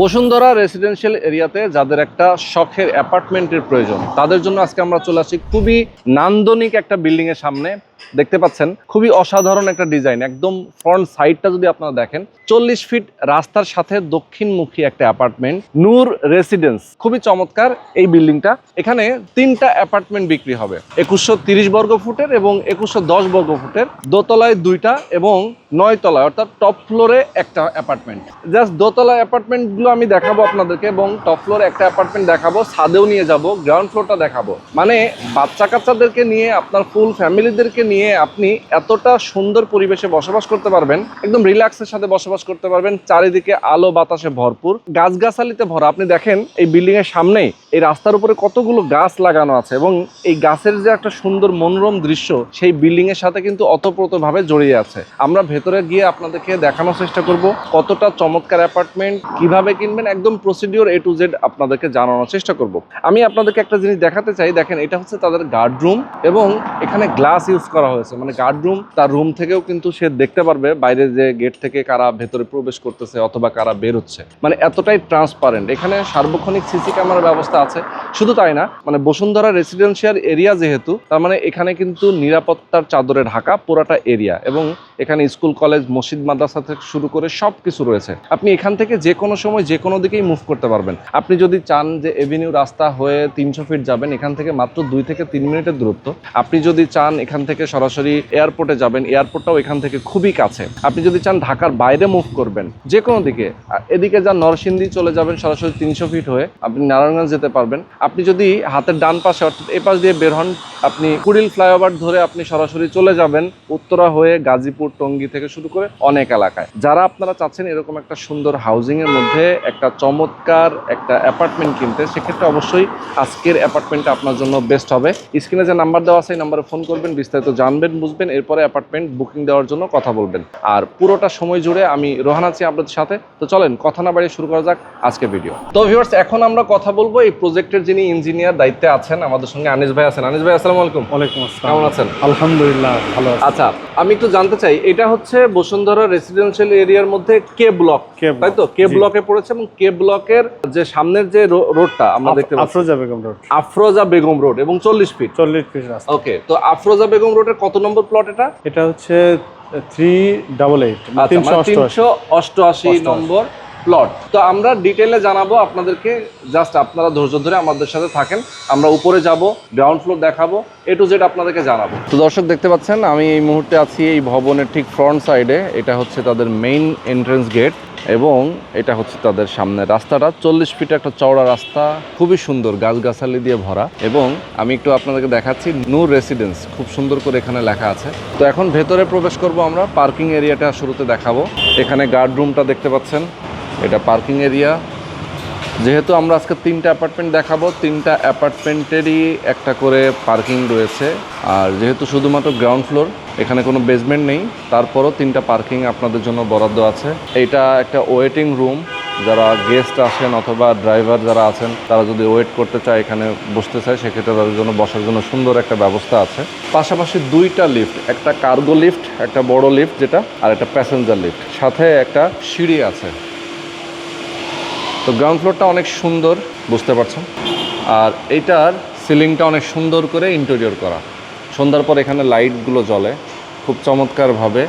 Bashundhara residential এরিয়াতে যাদের একটা শখের অ্যাপার্টমেন্টের প্রয়োজন, তাদের জন্য আজকে আমরা চলে আসি খুবই নান্দনিক একটা বিল্ডিংয়ের সামনে। দেখতে পাচ্ছেন, খুবই অসাধারণ একটা ডিজাইন। একদম ফ্রন্ট সাইডটা যদি আপনারা দেখেন, চল্লিশ ফিট রাস্তার সাথে দক্ষিণমুখী একটা অ্যাপার্টমেন্ট নূর রেসিডেন্স খুবই চমৎকার এই বিল্ডিংটা। এখানে তিনটা অ্যাপার্টমেন্ট বিক্রি হবে। একুশশো তিরিশ বর্গ ফুটের এবং একুশশো দশ বর্গ ফুটের দোতলায় দুইটা এবং নয় তলায় অর্থাৎ টপ ফ্লোরে একটা অ্যাপার্টমেন্ট জাস্ট দোতলা অ্যাপার্টমেন্টগুলো আমি দেখাবো আপনাদেরকে এবং টপ ফ্লোরে একটা অ্যাপার্টমেন্ট দেখাবো, ছাদেও নিয়ে যাব গ্রাউন্ড ফ্লোরটা দেখাবো। মানে বাচ্চা কাচ্চাদেরকে নিয়ে, আপনার ফুল ফ্যামিলিদেরকে নিয়ে আপনি এতটা সুন্দর পরিবেশে বসবাস করতে পারবেন, একদম রিল্যাক্সের সাথে বসবাস করতে পারবেন, চারিদিকে আলো, বাতাসে ভরপুর, গাছগাছালিতে ভরা। আপনি দেখেন এই বিল্ডিং এর সামনেই এই রাস্তার উপরে কতগুলো গাছ লাগানো আছে এবং এই গাছের যে একটা সুন্দর মনোরম দৃশ্য, সেই বিল্ডিং এর সাথে কিন্তু অতপ্রতভাবে জড়িয়ে আছে। আমরা ভেতরে গিয়ে আপনাদেরকে দেখানোর চেষ্টা করব, কতটা চমৎকার অ্যাপার্টমেন্ট, কীভাবে কিনবেন, একদম প্রসিডিওর এ টু জেড আপনাদেরকে জানানোর চেষ্টা করব। আমি আপনাদেরকে একটা জিনিস দেখাতে চাই, দেখেন এটা হচ্ছে তাদের গার্ড রুম এবং এখানে গ্লাস ইউজ করা হয়েছে। মানে গার্ড রুম তার রুম থেকেও কিন্তু সে দেখতে পারবে বাইরে যে গেট থেকে কারা ভেতরে প্রবেশ করতেছে অথবা কারা বের হচ্ছে। মানে এতটাই ট্রান্সপারেন্ট এখানে সার্বক্ষণিক সিসি ক্যামেরার ব্যবস্থা আছে। শুধু তাই না মানে বসুন্ধরা রেসিডেন্সিয়াল এরিয়া যেহেতু, তার মানে এখানে কিন্তু নিরাপত্তার চাদরে ঢাকা পুরাটা এরিয়া এবং এখানে স্কুল কলেজ মসজিদ, মাদ্রাসা থেকে শুরু করে সব কিছু রয়েছে। আপনি এখান থেকে যে কোনো সময় যে কোনো দিকেই মুভ করতে পারবেন। আপনি যদি চান যে এভিনিউ রাস্তা হয়ে তিনশো ফিট যাবেন, এখান থেকে মাত্র দুই থেকে তিন মিনিটের দূরত্ব। আপনি যদি চান এখান থেকে সরাসরি এয়ারপোর্টে যাবেন এয়ারপোর্টটাও এখান থেকে খুবই কাছে। আপনি যদি চান ঢাকার বাইরে মুভ করবেন যে কোনো দিকে এদিকে যান নরসিংদী চলে যাবেন সরাসরি তিনশো ফিট হয়ে, আপনি নারায়ণগঞ্জ যেতে পারবেন। আপনি যদি হাতের ডান পাশে, অর্থাৎ এ পাশ দিয়ে বের হন, আপনি কুড়িল ফ্লাইওভার ধরে আপনি সরাসরি চলে যাবেন উত্তরা হয়ে গাজীপুর, টঙ্গী থেকে শুরু করে অনেক এলাকায়। যারা আপনারা চাচ্ছেন এরকম একটা সুন্দর হাউজিং এর মধ্যে একটা চমৎকার একটা অ্যাপার্টমেন্ট কিনতে, সেক্ষেত্রে অবশ্যই আজকের অ্যাপার্টমেন্টটা আপনার জন্য বেস্ট হবে। স্ক্রিনে যে নাম্বার দেওয়া আছে, এই নাম্বারে ফোন করবেন, বিস্তারিত জানবেন বুঝবেন এরপরে অ্যাপার্টমেন্ট বুকিং দেওয়ার জন্য কথা বলবেন। আর পুরোটা সময় জুড়ে আমি রোহান আছি আপনাদের সাথে। তো চলেন কথা না বাড়িয়ে শুরু করা যাক আজকে ভিডিও তো ভিউয়ার্স এখন আমরা কথা বলব এই প্রজেক্টের যিনি ইঞ্জিনিয়ার দায়িত্বে আছেন আমাদের সঙ্গে আনিস ভাই আছেন। আনিস ভাই আসসালামু আলাইকুম। ওয়ালাইকুম আসসালাম। কেমন আছেন? আলহামদুলিল্লাহ ভালো আছি। আচ্ছা আমি একটু জানতে চাই এটা হচ্ছে বসুন্ধরা রেসিডেন্সিয়াল এরিয়ার মধ্যে কে ব্লক তাই তো? কে ব্লকে পড়েছে এবং কে ব্লকের যে সামনের যে রোডটা আমরা দেখতে পাচ্ছি। আফরোজা বেগম রোড আফরোজা বেগম রোড এবং চল্লিশ ফিট চল্লিশ ফিট রাস্তা। ওকে তো আফরোজা বেগম রোডের কত নম্বর প্লট এটা? এটা হচ্ছে থ্রি ডাবল এইট তিনশো অষ্টআশি। নম্বর। প্লট তো আমরা ডিটেলে জানাব আপনাদেরকে জাস্ট আপনারা ধৈর্য ধরে আমাদের সাথে থাকেন। আমরা উপরে যাব গ্রাউন্ড ফ্লোর দেখাবো এ টু জেড আপনাদেরকে জানাব। তো দর্শক, দেখতে পাচ্ছেন, আমি এই মুহূর্তে আছি এই ভবনের ঠিক ফ্রন্ট সাইডে এটা হচ্ছে তাদের মেইন এন্ট্রেন্স গেট এবং এটা হচ্ছে তাদের সামনে রাস্তাটা। চল্লিশ ফিট একটা চওড়া রাস্তা, খুবই সুন্দর, গাছগাছালি দিয়ে ভরা। এবং আমি একটু আপনাদেরকে দেখাচ্ছি, নূর রেসিডেন্স খুব সুন্দর করে এখানে লেখা আছে। তো এখন ভেতরে প্রবেশ করব আমরা পার্কিং এরিয়াটা শুরুতে দেখাবো। এখানে গার্ড রুমটা দেখতে পাচ্ছেন। এটা পার্কিং এরিয়া যেহেতু আমরা আজকে তিনটা অ্যাপার্টমেন্ট দেখাবো, তিনটা অ্যাপার্টমেন্টেরই একটা করে পার্কিং রয়েছে। আর যেহেতু শুধুমাত্র গ্রাউন্ড ফ্লোর এখানে কোনো বেসমেন্ট নেই, তারপরও তিনটা পার্কিং আপনাদের জন্য বরাদ্দ আছে। এটা একটা ওয়েটিং রুম যারা গেস্ট আসেন অথবা ড্রাইভার যারা আছেন, তারা যদি ওয়েট করতে চায়, এখানে বসতে চায়, সেক্ষেত্রে তাদের জন্য বসার জন্য সুন্দর একটা ব্যবস্থা আছে। পাশাপাশি দুইটা লিফট একটা কার্গো লিফট একটা বড় লিফট যেটা, আর একটা প্যাসেঞ্জার লিফট সাথে একটা সিঁড়ি আছে। তো গ্রাউন্ড ফ্লোরটা অনেক সুন্দর, বুঝতে পারছেন? আর এইটার সিলিংটা অনেক সুন্দর করে ইন্টেরিয়র করা। সন্ধ্যার পর এখানে লাইটগুলো জ্বলে। খুব চমৎকারভাবে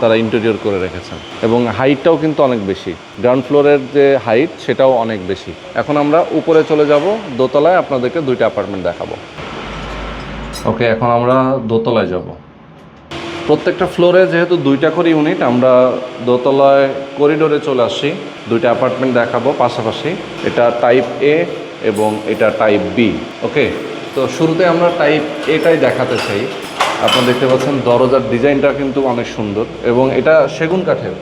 তারা ইন্টেরিয়র করে রেখেছেন। এবং হাইটটাও কিন্তু অনেক বেশি। গ্রাউন্ড ফ্লোরের যে হাইট সেটাও অনেক বেশি। এখন আমরা উপরে চলে যাব, দোতলায় আপনাদেরকে দুইটা অ্যাপার্টমেন্ট দেখাবো। ওকে এখন আমরা দোতলায় যাব। প্রত্যেকটা ফ্লোরে যেহেতু দুইটা করে ইউনিট, আমরা দোতলায় করিডোরে চলে আসছি দুইটা অ্যাপার্টমেন্ট দেখাবো পাশাপাশি। এটা টাইপ এ এবং এটা টাইপ বি ওকে? তো শুরুতে আমরা টাইপ এটাই দেখাতে চাই। আপনারা দেখতে পাচ্ছেন দরজার ডিজাইনটা কিন্তু অনেক সুন্দর এবং এটা সেগুন কাঠের।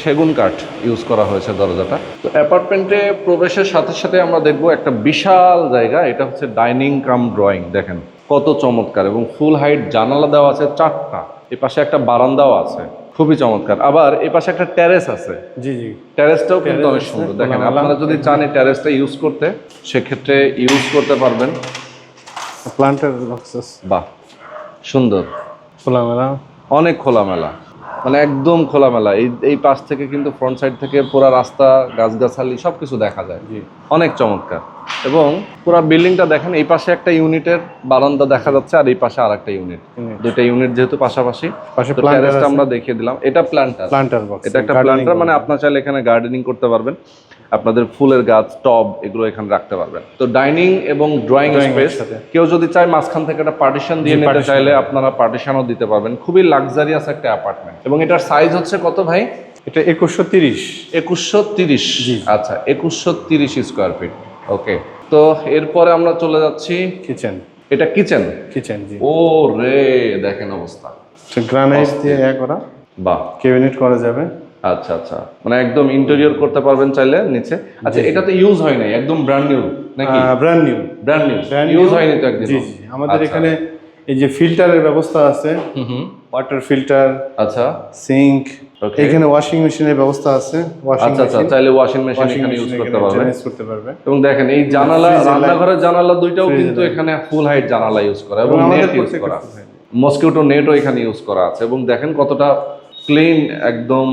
সেগুন কাঠ ইউজ করা হয়েছে দরজাটা। তো অ্যাপার্টমেন্টে প্রবেশের সাথে সাথে আমরা দেখব একটা বিশাল জায়গা, এটা হচ্ছে ডাইনিং কাম ড্রয়িং, দেখেন। কত চমৎকার এবং ফুল হাইট জানালা দেওয়া আছে চারটা। এ পাশে একটা বারান্দাও আছে খুবই চমৎকার। আবার এ পাশে একটা ট্যারেস আছে। জি জি। ট্যারেসটাও কিন্তু অনেক সুন্দর। দেখেন। আপনারা যদি চান এই ট্যারেসটা ইউজ করতে সেক্ষেত্রে ইউজ করতে পারবেন। প্লান্টের বক্সেস বাহ সুন্দর। খোলামেলা। অনেক খোলামেলা। মানে একদম খোলামেলা। এই এই পাশ থেকে কিন্তু ফ্রন্ট সাইড থেকে পুরো রাস্তা গাছগাছালি সবকিছু দেখা যায়। অনেক চমৎকার। এবং পুরো বিল্ডিংটা দেখেন এই পাশে একটা ইউনিটের বারান্দা দেখা যাচ্ছে আর এই পাশে আর একটা ইউনিট। দুইটা ইউনিট যেহেতু পাশাপাশি। আমরা দেখিয়ে দিলাম। এটা প্ল্যান্টার প্লান্টার বক্স এটা একটা প্ল্যান্টার মানে আপনার চাইলে এখানে গার্ডেনিং করতে পারবেন। আপনাদের ফুলের গাছ টব এগুলো এখানে রাখতে পারবেন। তো ডাইনিং এবং ড্রয়িং এর স্পেস সাথে। কেউ যদি চায় মাঝখান থেকে একটা পার্টিশন দিয়ে নিতে চাইলে আপনারা পার্টিশনও দিতে পারবেন। খুবই লাক্সারিয়াস একটা অ্যাপার্টমেন্ট এবং এটার সাইজ হচ্ছে কত ভাই? এটা একুশশো তিরিশ। একুশশো তিরিশ। আচ্ছা একুশশো তিরিশ স্কোয়ার ফিট ওকে তো এরপরে আমরা চলে যাচ্ছি কিচেন এটা কিচেন কিচেন জি। ও রে দেখেন অবস্থা। গ্রানাইট দিয়ে এক করা বাহ। ক্যাবিনেট করা যাবে। আচ্ছা আচ্ছা। মানে একদম ইন্টেরিয়র করতে পারবেন চাইলে নিচে। আচ্ছা এটা তো ইউজ হয় নাই একদম ব্র্যান্ড নিউ নাকি? Brand new brand new use. হয়নি তো একদিন জি জি আমাদের এখানে এই যে ফিল্টারের ব্যবস্থা আছে। হুম ওয়াটার ফিল্টার আচ্ছা। সিঙ্ক. এখানে ওয়াশিং মেশিনের ব্যবস্থা আছে। আচ্ছা আচ্ছা চাইলে ওয়াশিং মেশিন এখানে ইউজ করতে পারবেন। ইউজ করতে পারবে। এবং দেখেন এই জানালা রান্নাঘরের জানালা দুইটাও কিন্তু এখানে ফুল হাইট জানালা ইউজ করা এবং নেট ইউজ করা। মসকিউটো নেটও এখানে ইউজ করা আছে এবং দেখেন কতটা ক্লিন একদম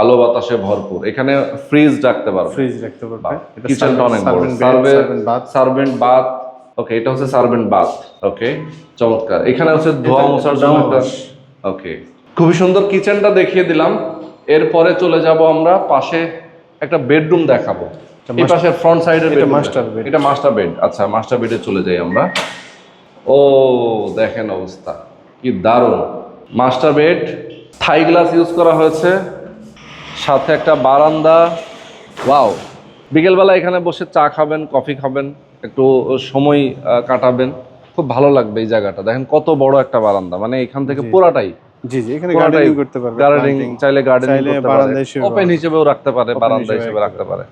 আলো বাতাসে ভরপুর। এখানে ফ্রিজ রাখতে পারবেন। ফ্রিজ রাখতে পারবে। কিচেনটা অনেক বড় servant bath servant bath okay এটা হচ্ছে সার্ভেন্ট বাথ ওকে চমৎকার। এখানে হচ্ছে ধোয়া মোছার জন্য একটা ওকে খুবই সুন্দর কিচেনটা দেখিয়ে দিলাম। এরপরে চলে যাব আমরা পাশে একটা বেডরুম দেখাবো। এই পাশে ফ্রন্ট সাইডের master bed। এটা মাস্টার বেড আচ্ছা মাস্টার বেডে চলে যাই আমরা। ও দেখেন অবস্থা। কি দারুণ। Master bed Thai glass use করা হয়েছে। সাথে একটা বারান্দা। ওয়াও বিকেলবেলা এখানে বসে চা খাবেন কফি খাবেন একটু সময় কাটাবেন। খুব ভালো লাগবে এই জায়গাটা। দেখেন কত বড় একটা বারান্দা। মানে এখান থেকে পুরাটাই। জি জি এখানে গার্ডেনিং করতে পারবে গার্ডেনিং চাইলে গার্ডেনিং করতে পারে। ওপেন হিসেবেও রাখতে পারে বারান্দা হিসেবে রাখতে পারে।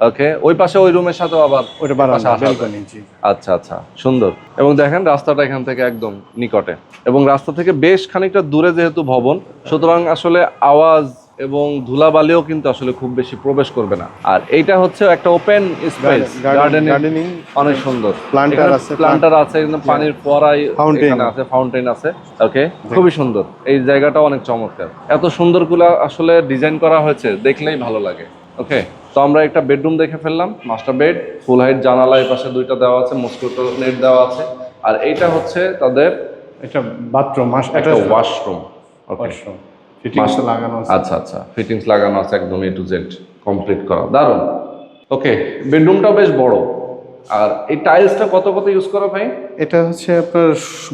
ওকে ওই পাশে ওই রুমের সাথেও আবার ওটা বারান্দা ব্যালকনি জি। আচ্ছা আচ্ছা সুন্দর। এবং দেখেন রাস্তাটা এখান থেকে একদম নিকটে। এবং রাস্তা থেকে বেশ খানিকটা দূরে যেহেতু ভবন সুতরাং আসলে আওয়াজ এবং ধুলাবালিও কিন্তু আসলে খুব বেশি প্রবেশ করবে না। আর এইটা হচ্ছে একটা ওপেন স্পেস গার্ডেনিং অনেক সুন্দর। Planter আছে, প্লান্টার আছে পানির ফোয়ারাই। এখানে আছে ফাউন্টেন আছে। ওকে খুবই সুন্দর। এই জায়গাটা অনেক চমৎকার। এত সুন্দরগুলা আসলে ডিজাইন করা হয়েছে দেখলেই ভালো লাগে। ওকে তো আমরা একটা বেডরুম দেখে ফেললাম মাস্টার বেড ফুল হাইট জানালা এই পাশে দুইটা দেওয়া আছে মস্কিটো নেট দেওয়া আছে। আর এইটা হচ্ছে তাদের এটা বাথরুম একটা ওয়াশরুম ওকে ওয়াশরুম ফিটিংস লাগানো আছে। আচ্ছা আচ্ছা। ফিটিংস লাগানো আছে একদম এ টু জেড কমপ্লিট করা। দারুণ। ওকে বেডরুমটাও বেশ বড়। আর এই টাইলসটা কত কত ইউজ করা ভাই? এটা হচ্ছে আপনার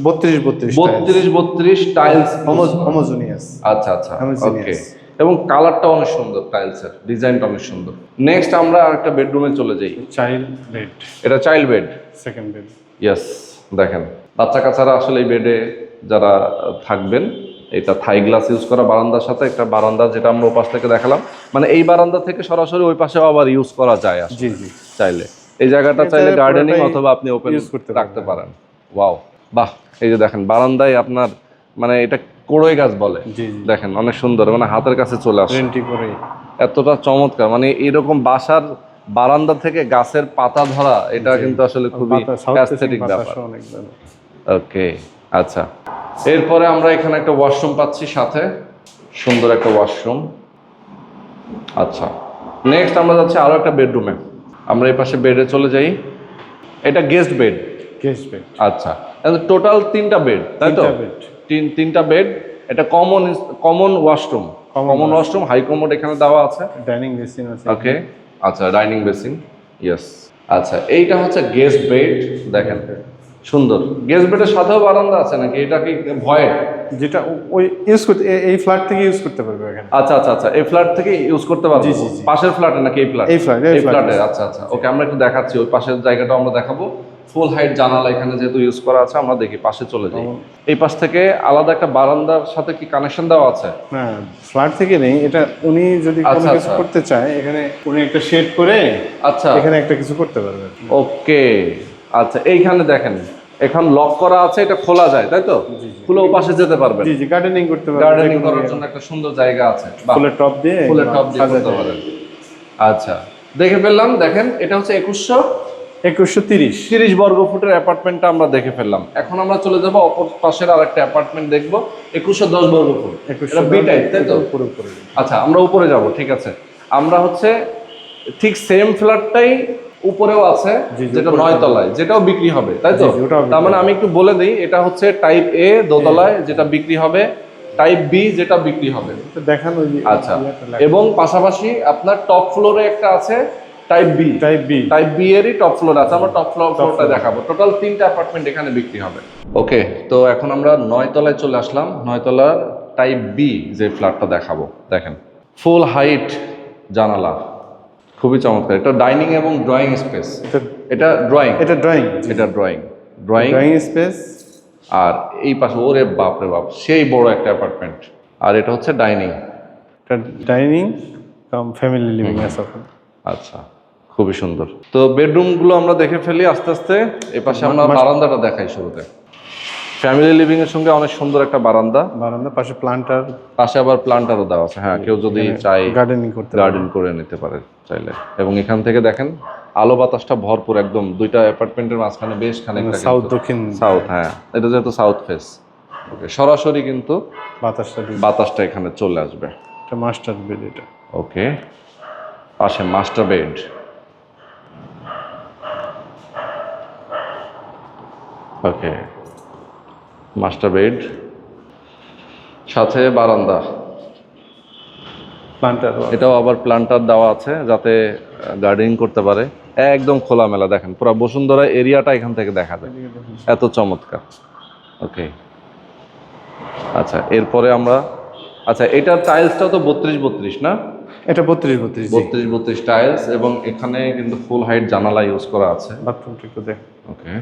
বত্রিশ বত্রিশ বত্রিশ বত্রিশ টাইলস হোমোজোনিয়াস আচ্ছা আচ্ছা। ওকে এবং কালারটা অনেক সুন্দর টাইলসের ডিজাইনটা অনেক সুন্দর। নেক্সট আমরা আরেকটা বেডরুমে চলে যাই। চাইল্ড বেড এটা child bed second bed yes দেখেন। বাচ্চা কাচ্চারা আসলে এই বেডে যারা থাকবেন এটা থাই গ্লাস ইউজ করা বারান্দার সাথে একটা বারান্দা যেটা আমরা ওপাশ থেকে দেখালাম। মানে এই বারান্দা থেকে সরাসরি ওই পাশেও আবার ইউজ করা যায় জি জি। চাইলে। এই জায়গাটা চাইলে গার্ডেনিং অথবা আপনি ওপেন use করতে রাখতে পারেন। ওয়াও বাহ! এই যে দেখেন বারান্দায় আপনার মানে এটা কোড়ই গাছ বলে। দেখেন অনেক সুন্দর মানে হাতের কাছে চলে আসে। এতটা চমৎকার মানে এরকম বাসার বারান্দা থেকে গাছের পাতা ধরা এটা কিন্তু আসলে খুবই অ্যাস্থেটিক ব্যাপার। ওকে আচ্ছা। এরপরে আমরা এখানে একটা ওয়াশরুম পাচ্ছি সাথে। সুন্দর একটা ওয়াশরুম আচ্ছা নেক্সট আমরা যাচ্ছি আরও একটা বেডরুমে আমরা এই পাশে বেডে চলে যাই। এটা গেস্ট বেড গেস্ট বেড আচ্ছা টোটাল তিনটা বেড তাই তো? তিনটা তিন তিনটা বেড এটা common common washroom common washroom high commode এখানে দেওয়া আছে। ডাইনিং বেসিন আছে। ওকে আচ্ছা ডাইনিং বেসিন ইয়েস আচ্ছা এইটা হচ্ছে গেস্ট বেড দেখেন। সুন্দর। গেস্ট বেডের সাথেও বারান্দা আছে নাকি? এটা কি ভয়েড যেটা ওই ইউজ করতে এই ফ্ল্যাট থেকে ইউজ করতে পারবে এখানে। আচ্ছা আচ্ছা আচ্ছা। এই ফ্ল্যাট থেকে ইউজ করতে পারব। জি, জি, জি। পাশের ফ্ল্যাটে নাকি এই ফ্ল্যাট এই ফ্ল্যাট এই এই ফ্ল্যাটে আচ্ছা আচ্ছা। ওকে আমরা একটু দেখাচ্ছি। ওই পাশের জায়গাটা আমরা দেখাবো। ফুল হাইট জানালা এখানে যেহেতু ইউজ করা আছে আমরা দেখি পাশে চলে যাই। এই পাশ থেকে আলাদা একটা বারান্দার সাথে কি কানেকশন দেওয়া আছে? হ্যাঁ ফ্ল্যাট থেকে নেই। এটা উনি যদি কোনো আচ্ছা, কিছু আচ্ছা। করতে চায় এখানে উনি একটা শেড করে আচ্ছা। এখানে একটা কিছু করতে পারবে। ওকে আচ্ছা এইখানে দেখেন এখন লক করা আছে এটা খোলা যায় তাই তো? খুলে পাশে যেতে পারবেন। জি জি গার্ডেনিং করতে পারবে গার্ডেনিং করার জন্য একটা সুন্দর জায়গা আছে। ফুলের টপ দিয়ে ফুলের টপ দিয়ে সাজাতে করতে পারেন আচ্ছা দেখে ফেললাম দেখেন এটা হচ্ছে একুশশো একুশশো তিরিশ। তিরিশ বর্গ ফুটের অ্যাপার্টমেন্টটা আমরা দেখে ফেললাম। এখন আমরা চলে যাব অপর পাশের আর একটা অ্যাপার্টমেন্ট দেখব একুশশো দশ বর্গ ফুট। এটা বি টাইপ তাই তো? উপরে উপরে। আচ্ছা আমরা উপরে যাব ঠিক আছে। আমরা হচ্ছে ঠিক সেম ফ্ল্যাটটাই উপরেও আছে যেটা নয় তলায় যেটাও বিক্রি হবে তাই তো? তার মানে আমি একটু বলে দিই এটা হচ্ছে টাইপ এ দোতলায় যেটা বিক্রি হবে টাইপ বি যেটা বিক্রি হবে। দেখান ওই আচ্ছা এবং পাশাপাশি আপনার টপ ফ্লোরে একটা আছে type B type B type B এরই টপ ফ্লোর আছে আমরা টপ ফ্লোর ফ্লোরটা দেখাবো। টোটাল তিনটা অ্যাপার্টমেন্ট এখানে বিক্রি হবে। ওকে তো এখন আমরা নয় তলায় চলে আসলাম নয় তলার টাইপ বি যে ফ্ল্যাটটা দেখাবো। দেখেন ফুল হাইট জানালা। খুবই চমৎকার। এটা ডাইনিং এবং ড্রয়িং স্পেস এটা ড্রয়িং এটা ড্রয়িং এটা ড্রয়িং ড্রয়িং ড্রয়িং স্পেস আর এই পাশে ওরে বাপ রে বাপ সেই বড় একটা অ্যাপার্টমেন্ট আর এটা হচ্ছে ডাইনিং এটা ডাইনিং কাম ফ্যামিলি লিভিং আছে আচ্ছা খুবই সুন্দর। তো বেডরুমগুলো আমরা দেখে ফেলি আস্তে আস্তে। এই পাশে আমরা বারান্দাটা দেখাই শুরুতে। ফ্যামিলি লিভিং এর সঙ্গে অনেক সুন্দর একটা বারান্দা। বারান্দা পাশে প্লান্টার পাশে আবার প্লান্টারও দেওয়া আছে। হ্যাঁ কেউ যদি চায় গার্ডেনিং করতে গার্ডেন করে নিতে পারে চাইলে। এবং এখান থেকে দেখেন আলো বাতাসটা ভরপুর একদম। দুইটা অ্যাপার্টমেন্টের মাঝখানে বেশ খানিকটা সাউথ দক্ষিণ। সাউথ হ্যাঁ। এটা যেহেতু সাউথ ফেস ওকে সরাসরি কিন্তু বাতাসটা বাতাসটা এখানে চলে আসবে। এটা মাস্টার বেড এটা। ওকে পাশে master bed okay master bed সাথে বারান্দা। প্লান্টার এটাও আবার প্লান্টার দেওয়া আছে যাতে গার্ডেনিং করতে পারে। একদম খোলামেলা দেখেন পুরো বসুন্ধরা এরিয়াটা এখান থেকে দেখা যায়। এত চমৎকার। ওকে আচ্ছা এরপরে আমরা আচ্ছা এটার টাইলসটা তো বত্রিশ বত্রিশ না? এটা বত্রিশ বত্রিশ বত্রিশ বত্রিশ টাইলস এবং এখানে কিন্তু ফুল হাইট জানালা ইউজ করা আছে। বাথরুমটা একটু দেখ ওকে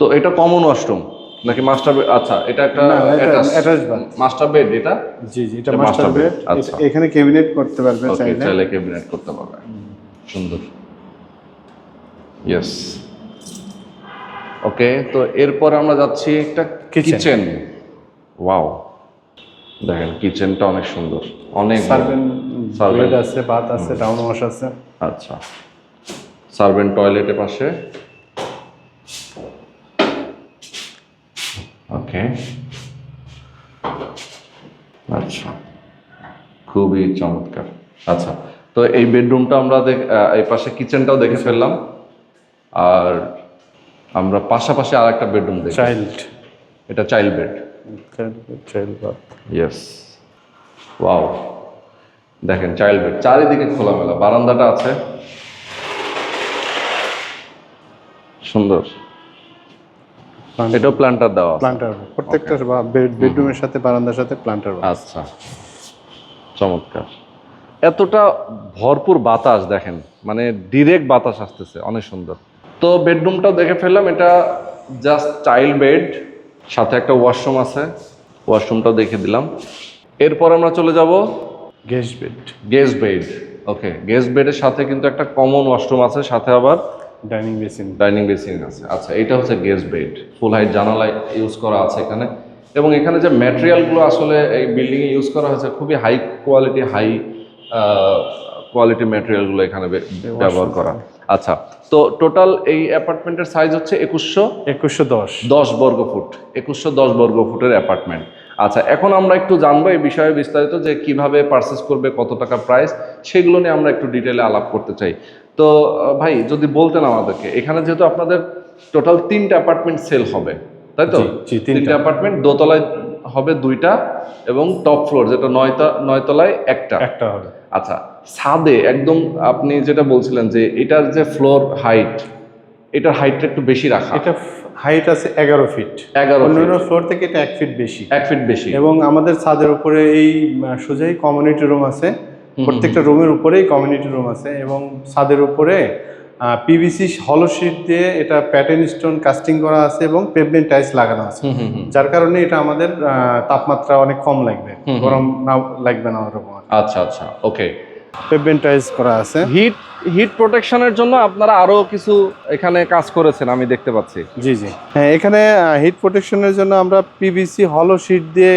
তো এটা কমন ওয়াশরুম নাকি মাস্টার বেড আচ্ছা এটা একটা bath। মাস্টার বেড এটা? জি জি এটা মাস্টার বেড আচ্ছা। এখানে ক্যাবিনেট করতে পারবে ওকে চাইলে। চাইলে ক্যাবিনেট করতে পারবে। সুন্দর। ইয়েস ওকে তো এরপর আমরা যাচ্ছি একটা. কিচেন ওয়াও দেখেন কিচেনটা অনেক সুন্দর। অনেক বড়। সার্ভেন Servant। আছে বাথ আছে ডাউন ওয়াশ আছে। আচ্ছা। সার্ভেন্ট টয়লেটের পাশে। ওকে। আচ্ছা খুবই চমৎকার। আচ্ছা তো এই বেডরুমটা আমরা দেখ এই পাশে কিচেনটাও দেখে ফেললাম। আর আমরা পাশাপাশি আর একটা বেডরুম দেখি চাইল্ড। এটা child bed. Child bath. Yes wow দেখেন চাইল্ড বেড। চারিদিকে খোলামেলা। বারান্দাটা আছে। সুন্দর। এটাও প্ল্যান্টার দেওয়া আছে। প্লান্টার প্রত্যেকটা বেডরুমের সাথে বারান্দার সাথে প্লান্টার আচ্ছা। চমৎকার। এতটা ভরপুর বাতাস দেখেন মানে ডিরেক্ট বাতাস আসতেছে অনেক সুন্দর। তো বেডরুমটাও দেখে ফেললাম এটা জাস্ট চাইল্ড বেড সাথে একটা ওয়াশরুম আছে ওয়াশরুমটাও দেখে দিলাম। এরপর আমরা চলে যাব guest bed guest bed okay guest বেডের সাথে কিন্তু একটা কমন ওয়াশরুম আছে সাথে আবার ডাইনিং বেসিন। ডাইনিং বেসিন আছে। আচ্ছা এটা হচ্ছে গেস্ট বেড। ফুল হাইট জানালা ইউজ করা আছে এখানে। এবং এখানে যে ম্যাটেরিয়ালগুলো আসলে এই বিল্ডিংয়ে ইউজ করা হয়েছে খুবই হাই কোয়ালিটি হাই কোয়ালিটি ম্যাটেরিয়ালগুলো এখানে ব্যবহার করা। আচ্ছা তো টোটাল এই অ্যাপার্টমেন্টের সাইজ হচ্ছে একুশশো? একুশশো দশ। দশ বর্গ ফুট। একুশশো দশ বর্গ ফুটের অ্যাপার্টমেন্ট। আচ্ছা এখন আমরা একটু জানব এই বিষয়ে বিস্তারিত যে কীভাবে পারচেস করবে কত টাকা প্রাইস সেগুলো নিয়ে আমরা একটু ডিটেলে আলাপ করতে চাই। তো ভাই যদি বলতেন আমাদেরকে এখানে যেহেতু আপনাদের টোটাল তিনটা অ্যাপার্টমেন্ট সেল হবে তাই তো? তিনটা। অ্যাপার্টমেন্ট দোতলায় হবে দুইটা এবং টপ ফ্লোর যেটা নয়টা নয়তলায় একটা। একটা হবে। আচ্ছা ছাদে একদম আপনি যেটা বলছিলেন যে এটার যে ফ্লোর হাইট এটার হাইটটা একটু বেশি রাখা। এটা হাইট আছে এগারো ফিট 11 অন্যান্য ফ্লোর থেকে এটা এক ফিট বেশি। এক ফিট বেশি। এবং আমাদের ছাদের উপরে এই সোজাই কমিউনিটি রুম আছে। প্রত্যেকটা রুমের উপরেই কমিউনিটি রুম আছে এবং ছাদের উপরে পিভিসি হলো শিট দিয়ে এটা প্যাটার্ন স্টোন কাস্টিং করা আছে এবং পেভমেন্ট টাইলস লাগানো আছে। যার কারণে এটা আমাদের তাপমাত্রা অনেক কম লাগবে। গরম না লাগবে না ওরকম। আচ্ছা আচ্ছা ওকে পেভমেন্ট টাইজ করা আছে। হিট হিট প্রোটেকশনের জন্য আপনারা আরও কিছু এখানে কাজ করেছেন আমি দেখতে পাচ্ছি। জি জি। হ্যাঁ এখানে হিট প্রোটেকশনের জন্য আমরা পিভিসি হলো শিট দিয়ে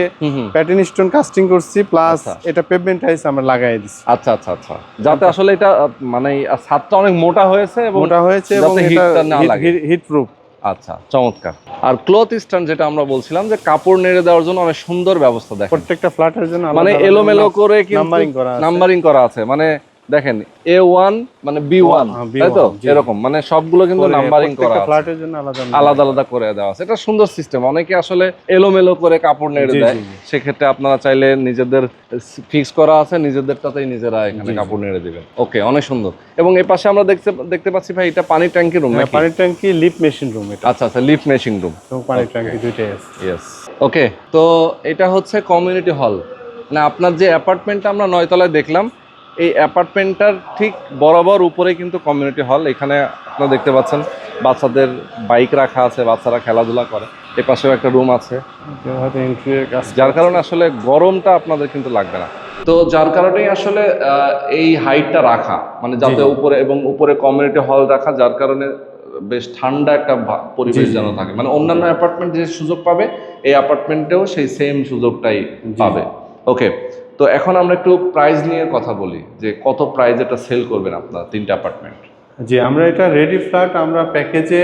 প্যাটার্ন স্টোন কাস্টিং করছি প্লাস আচ্ছা। এটা পেভমেন্ট আমরা লাগাই দিচ্ছি আচ্ছা আচ্ছা আচ্ছা। যাতে আসলে এটা মানে ছাদটা অনেক মোটা হয়েছে এবং মোটা হয়েছে এবং এটা। হিট প্রুফ আচ্ছা চমৎকার। আর ক্লথ স্ট্যান্ড যেটা আমরা বলছিলাম যে কাপড় নেড়ে দেওয়ার জন্য অনেক সুন্দর ব্যবস্থা দেখেন। প্রত্যেকটা ফ্ল্যাটের জন্য মানে এলোমেলো করে নাম্বারিং করা নাম্বারিং করা আছে। মানে দেখেন এ ওয়ান মানে বি ওয়ান হ্যাঁ, তাই তো? এরকম মানে সবগুলো কিন্তু করে নাম্বারিং করা ফ্ল্যাটের জন্য আলাদা আলাদা করে দেওয়া আছে। এটা সুন্দর সিস্টেম অনেকে আসলে এলোমেলো করে কাপড় নেড়ে দেয়। সেক্ষেত্রে আপনারা চাইলে নিজেদের ফিক্স করা আছে নিজেদেরটাতেই নিজেরা এখানে। কাপড় নেড়ে দিবেন। ওকে অনেক সুন্দর। এবং এই পাশে আমরা দেখতে দেখতে পাচ্ছি ভাই এটা পানির ট্যাঙ্কি রুম হ্যাঁ, পানির ট্যাঙ্কি লিপ মেশিন রুম এটা। আচ্ছা আচ্ছা লিফট মেশিন রুম পানির ট্যাঙ্কি দুইটাই আছে। ইয়েস ওকে তো এটা হচ্ছে কমিউনিটি হল না আপনার যে অ্যাপার্টমেন্টটা আমরা নয়তলায় দেখলাম এই অ্যাপার্টমেন্টটার ঠিক বরাবর উপরে কিন্তু কমিউনিটি হল এখানে আপনারা দেখতে পাচ্ছেন বাচ্চাদের বাইক রাখা আছে বাচ্চারা খেলাধুলা করে। এ পাশেও একটা রুম আছে। যার কারণে আসলে গরমটা আপনাদের কিন্তু লাগবে না। তো যার কারণেই আসলে এই হাইটটা রাখা মানে যাতে উপরে এবং উপরে কমিউনিটি হল রাখা যার কারণে বেশ ঠান্ডা একটা পরিবেশ। যেন থাকে। মানে অন্যান্য অ্যাপার্টমেন্ট যে সুযোগ পাবে এই অ্যাপার্টমেন্টেও সেই সেম সুযোগটাই। পাবে। ওকে তো এখন আমরা একটু প্রাইস নিয়ে কথা বলি যে কত প্রাইস এটা সেল করবেন আপনারা তিনটা অ্যাপার্টমেন্ট জি আমরা এটা রেডি ফ্ল্যাট আমরা প্যাকেজে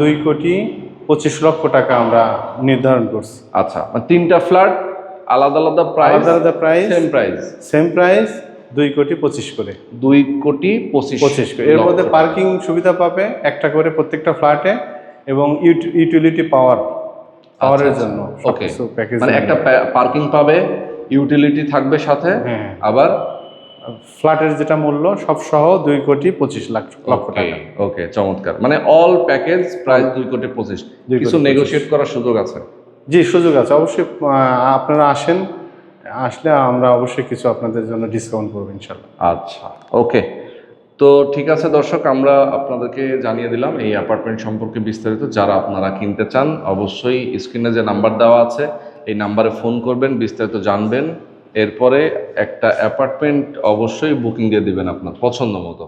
দুই কোটি পঁচিশ লক্ষ টাকা আমরা নির্ধারণ করছি। আচ্ছা মানে তিনটা ফ্ল্যাট আলাদা আলাদা প্রাইস আলাদা price same price same price দুই কোটি পঁচিশ করে। দুই কোটি পঁচিশ পঁচিশ করে। এর মধ্যে পার্কিং সুবিধা পাবে একটা করে প্রত্যেকটা ফ্ল্যাটে এবং ইউটিলিটি পাওয়ার পাওয়ারের জন্য ওকে প্যাকেজ মানে একটা পার্কিং পাবে ইউটিলিটি থাকবে সাথে হ্যাঁ। আবার? ফ্ল্যাটের যেটা মূল্য সব সহ দুই কোটি পঁচিশ লাখ লক্ষ টাকা। ওকে চমৎকার। মানে অল প্যাকেজ প্রায় দুই কোটি পঁচিশ। কিছু। নেগোশিয়েট করার সুযোগ আছে? জি সুযোগ আছে। অবশ্যই আপনারা আসেন আসলে আমরা অবশ্যই কিছু আপনাদের জন্য ডিসকাউন্ট করব ইনশাল্লাহ আচ্ছা ওকে তো ঠিক আছে দর্শক আমরা আপনাদেরকে জানিয়ে দিলাম এই অ্যাপার্টমেন্ট সম্পর্কে বিস্তারিত। যারা আপনারা কিনতে চান অবশ্যই স্ক্রিনে যে নাম্বার দেওয়া আছে এই নাম্বারে ফোন করবেন, বিস্তারিত জানবেন। এরপরে একটা অ্যাপার্টমেন্ট অবশ্যই বুকিং দিয়ে দেবেন আপনার পছন্দ মতো।